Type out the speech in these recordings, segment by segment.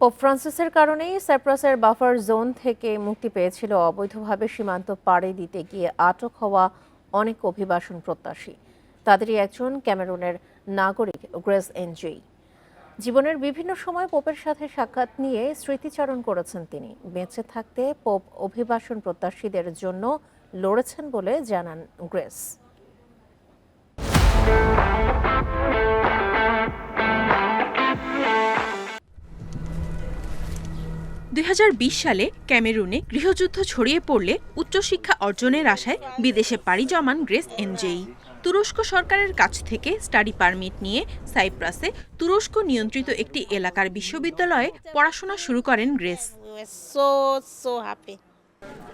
Pope ফ্রান্সিসের কারণেই সাইপ্রাসের buffer zone থেকে মুক্তি পেয়েছিল। অবৈধভাবে সীমান্ত পাড়ি দিতে গিয়ে আটক হওয়া অনেক অভিবাসন প্রত্যাশী। তাদেরই একজন ক্যামেরুনের নাগরিক, গ্রেস এনজেই জীবনের বিভিন্ন সময় পোপের সাথে সাক্ষাৎ নিয়ে স্মৃতিচারণ করেছেন তিনি। বেঁচে থাকতে পোপ অভিবাসন প্রত্যাশীদের জন্য লড়েছেন বলে জানান গ্রেস। দুই হাজার বিশ সালে ক্যামেরুনে গৃহযুদ্ধ ছড়িয়ে পড়লে উচ্চশিক্ষা অর্জনের আশায় বিদেশে পাড়ি জমান গ্রেস এনজেই। তুরস্ক সরকারের কাছ থেকে স্টাডি পারমিট নিয়ে সাইপ্রাসে তুরস্ক নিয়ন্ত্রিত একটি এলাকার বিশ্ববিদ্যালয়ে পড়াশোনা শুরু করেন গ্রেস.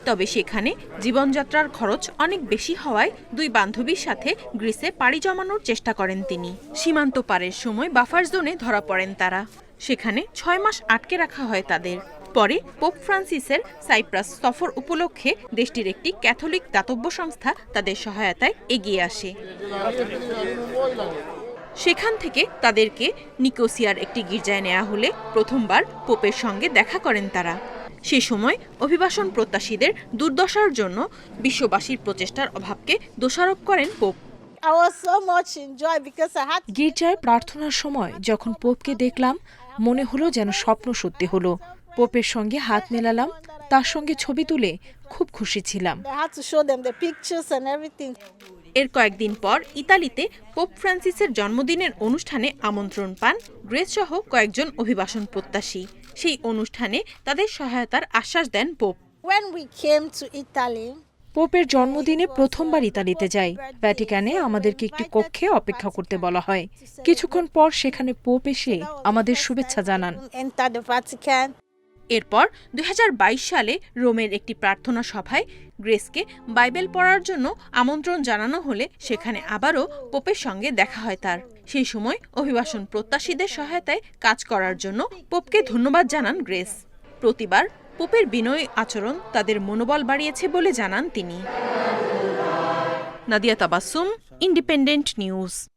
তবে সেখানে জীবনযাত্রার খরচ অনেক বেশি হওয়ায় দুই বান্ধবীর সাথে গ্রিসে পাড়ি জমানোর চেষ্টা করেন তিনি। সীমান্ত পারের সময় বাফার জোনে ধরা পড়েন তারা। সেখানে ছয় মাস আটকে রাখা হয় তাদের। পরে পোপ ফ্রান্সিসের সাইপ্রাস সফর উপলক্ষে দেশটির একটি ক্যাথলিক দাতব্য সংস্থা তাদের সহায়তায় এগিয়ে আসে। সেখান থেকে তাদেরকে নিকোসিয়ার একটি গির্জায় নেওয়া হলে প্রথমবার পোপের সঙ্গে দেখা করেন তারা। সে সময় অভিবাসন প্রত্যাশীদের দুর্দশার জন্য বিশ্ববাসীর প্রচেষ্টার অভাবকে দোষারোপ করেন পোপ। গির্জায় প্রার্থনার সময় যখন পোপকে দেখলাম মনে হলো যেন স্বপ্ন সত্যি হলো। পোপের সঙ্গে হাত মেলালাম তার সঙ্গে ছবি তুলে খুব খুশি ছিলাম. এর কয়েকদিন পর ইতালিতে পোপ ফ্রান্সিসের জন্মদিনের অনুষ্ঠানে আমন্ত্রণ পান গ্রেস সহ কয়েকজন অভিবাসন প্রত্যাশী। সেই অনুষ্ঠানে তাদের সহায়তার আশ্বাস দেন পোপ। পোপের জন্মদিনে প্রথমবার ইতালিতে যাই। ভ্যাটিকানে আমাদেরকে একটি কক্ষে অপেক্ষা করতে বলা হয়। কিছুক্ষণ পর সেখানে পোপ এসে আমাদের শুভেচ্ছা জানান. এরপর দু হাজার বাইশ সালে রোমের একটি প্রার্থনা সভায় গ্রেসকে বাইবেল পড়ার জন্য আমন্ত্রণ জানানো হলে সেখানে আবারও পোপের সঙ্গে দেখা হয় তার। সেই সময় অভিবাসন প্রত্যাশীদের সহায়তায় কাজ করার জন্য পোপকে ধন্যবাদ জানান গ্রেস। প্রতিবার পোপের বিনয়ী আচরণ তাদের মনোবল বাড়িয়েছে বলে জানান তিনি। Nadia Tabassum, independent news.